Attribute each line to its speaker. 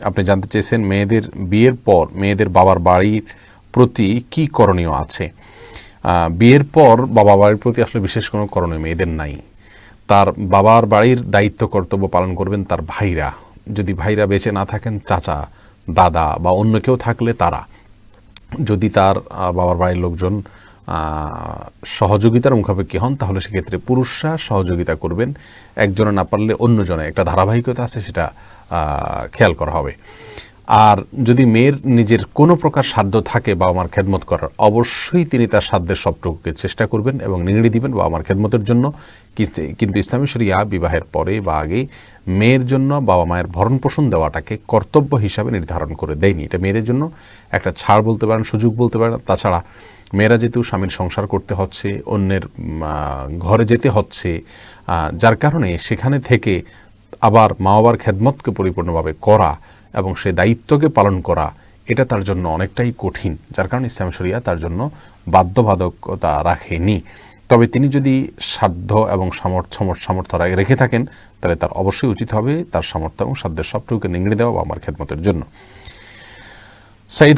Speaker 1: আপনি জানতে চেয়েছেন মেয়েদের বিয়ের পর মেয়েদের বাবার বাড়ির প্রতি কি করণীয় আছে? বিয়ের পর বাবা বাড়ির প্রতি আসলে বিশেষ কোনো করণীয় মেয়েদের নাই। তার বাবার বাড়ির দায়িত্ব, কর্তব্য পালন করবেন তার ভাইরা। যদি ভাইরা বেঁচে না থাকেন, চাচা, দাদা বা অন্য কেউ থাকলে তারা। যদি তার বাবার বাড়ির লোকজন সহযোগিতার মুখাপেক্ষি হন, তাহলে সেক্ষেত্রে পুরুষরা সহযোগিতা করবেন। একজনে না পারলে অন্যজনে। একটা ধারাবাহিকতা আছে, সেটা খেয়াল করা হবে। আর যদি মেয়ের নিজের কোনো প্রকার সাধ্য থাকে বাবা মার খেদমত করার, অবশ্যই তিনি তার সাধ্যের সবটুকুকে চেষ্টা করবেন এবং নিংড়ে দিবেন বাবা মার খেদমতের জন্য। কিন্তু ইসলামী শরিয়া বিবাহের পরে বা আগে মেয়ের জন্য বাবা মায়ের ভরণ পোষণ দেওয়াটাকে কর্তব্য হিসাবে নির্ধারণ করে দেয়নি। এটা মেয়েদের জন্য একটা ছাড় বলতে পারেন, সুযোগ বলতে পারেন। তাছাড়া মেয়েরা যেহেতু স্বামীর সংসার করতে হচ্ছে, অন্যের ঘরে যেতে হচ্ছে যার কারণে সেখানে থেকে আবার মা বাবার খেদমতকে পরিপূর্ণভাবে করা এবং সে দায়িত্বকে পালন করা, এটা তার জন্য অনেকটাই কঠিন। যার কারণে ইসলাম শরিয়া তার জন্য বাধ্যবাধকতা রাখেনি। তবে তিনি যদি সাধ্য এবং সামর্থ্য সামর্থ্য রেখে থাকেন, তাহলে তার অবশ্যই উচিত হবে তার সামর্থ্য এবং সাধ্যের সবটুকুকে নিংড়ে দেওয়া বা আমার খেদমতের জন্য। সাইদ